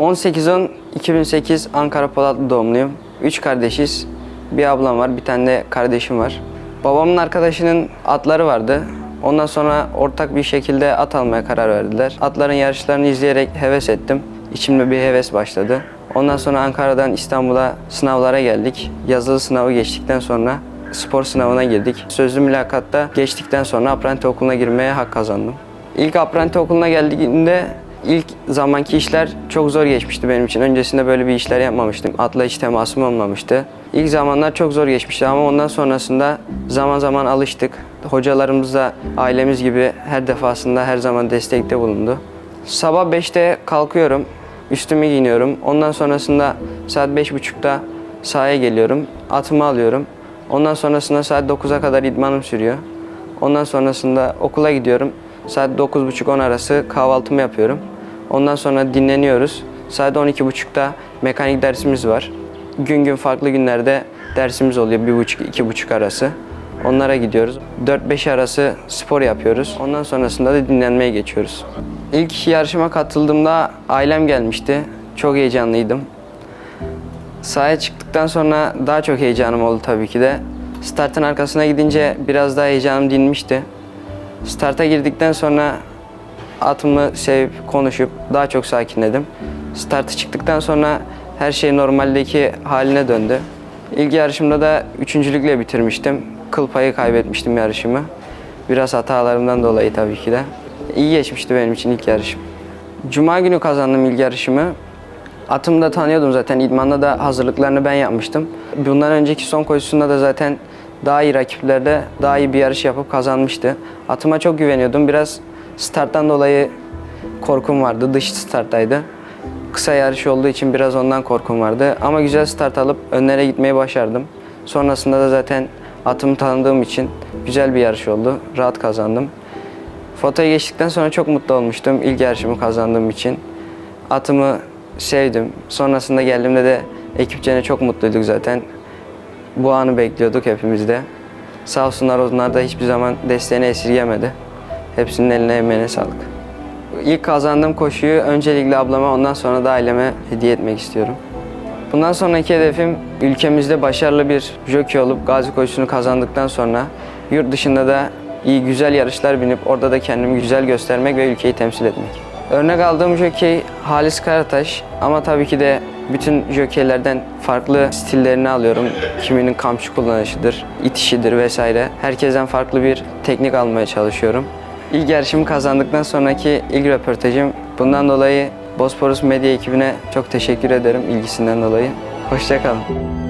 18-10-2008 Ankara Polatlı doğumluyum. Üç kardeşiz. Bir ablam var, bir tane de kardeşim var. Babamın arkadaşının atları vardı. Ondan sonra ortak bir şekilde at almaya karar verdiler. Atların yarışlarını izleyerek heves ettim. İçimde bir heves başladı. Ondan sonra Ankara'dan İstanbul'a sınavlara geldik. Yazılı sınavı geçtikten sonra spor sınavına girdik. Sözlü mülakatta geçtikten sonra apprenti okuluna girmeye hak kazandım. İlk apprenti okuluna geldiğimde ilk zamanki işler çok zor geçmişti benim için. Öncesinde böyle bir işler yapmamıştım. Atla hiç temasım olmamıştı. İlk zamanlar çok zor geçmişti ama ondan sonrasında zaman zaman alıştık. Hocalarımız da ailemiz gibi her defasında her zaman destekte bulundu. Sabah 5'te kalkıyorum, üstümü giyiniyorum. Ondan sonrasında saat 5.30'da sahaya geliyorum, atımı alıyorum. Ondan sonrasında saat 9'a kadar idmanım sürüyor. Ondan sonrasında okula gidiyorum. Saat 9.30-10 arası kahvaltımı yapıyorum. Ondan sonra dinleniyoruz. Saat 12.30'da mekanik dersimiz var. Gün gün farklı günlerde dersimiz oluyor 1.30-2.30 arası. Onlara gidiyoruz. 4-5 arası spor yapıyoruz. Ondan sonrasında da dinlenmeye geçiyoruz. İlk yarışıma katıldığımda ailem gelmişti. Çok heyecanlıydım. Sahaya çıktıktan sonra daha çok heyecanım oldu tabii ki de. Startın arkasına gidince biraz daha heyecanım dinmişti. Starta girdikten sonra atımı sevip konuşup daha çok sakinledim. Startı çıktıktan sonra her şey normaldeki haline döndü. İlk yarışımda da üçüncülükle bitirmiştim. Kıl payı kaybetmiştim yarışımı. Biraz hatalarımdan dolayı tabii ki de. İyi geçmişti benim için ilk yarışım. Cuma günü kazandım ilk yarışımı. Atımı da tanıyordum zaten. İdmanda da hazırlıklarını ben yapmıştım. Bundan önceki son koşusunda da zaten daha iyi rakiplerde daha iyi bir yarış yapıp kazanmıştı. Atıma çok güveniyordum. Biraz starttan dolayı korkum vardı. Dış starttaydı. Kısa yarış olduğu için biraz ondan korkum vardı. Ama güzel start alıp önlere gitmeyi başardım. Sonrasında da zaten atımı tanıdığım için güzel bir yarış oldu. Rahat kazandım. Fotoya geçtikten sonra çok mutlu olmuştum ilk yarışımı kazandığım için. Atımı sevdim. Sonrasında geldiğimde de ekipçene çok mutluyduk zaten. Bu anı bekliyorduk hepimiz de. Sağ olsunlar onlar da hiçbir zaman desteğini esirgemedi. Hepsinin eline emeğine sağlık. İlk kazandığım koşuyu öncelikle ablama ondan sonra da aileme hediye etmek istiyorum. Bundan sonraki hedefim ülkemizde başarılı bir jockey olup gazi koşusunu kazandıktan sonra yurt dışında da iyi güzel yarışlar binip orada da kendimi güzel göstermek ve ülkeyi temsil etmek. Örnek aldığım jockey Halis Karataş ama tabii ki de bütün jokeylerden farklı stillerini alıyorum. Kiminin kamçı kullanışıdır, itişidir vesaire. Herkesten farklı bir teknik almaya çalışıyorum. İlk yarışımı kazandıktan sonraki ilk röportajım. Bundan dolayı Bosporus Medya ekibine çok teşekkür ederim ilgisinden dolayı. Hoşçakalın.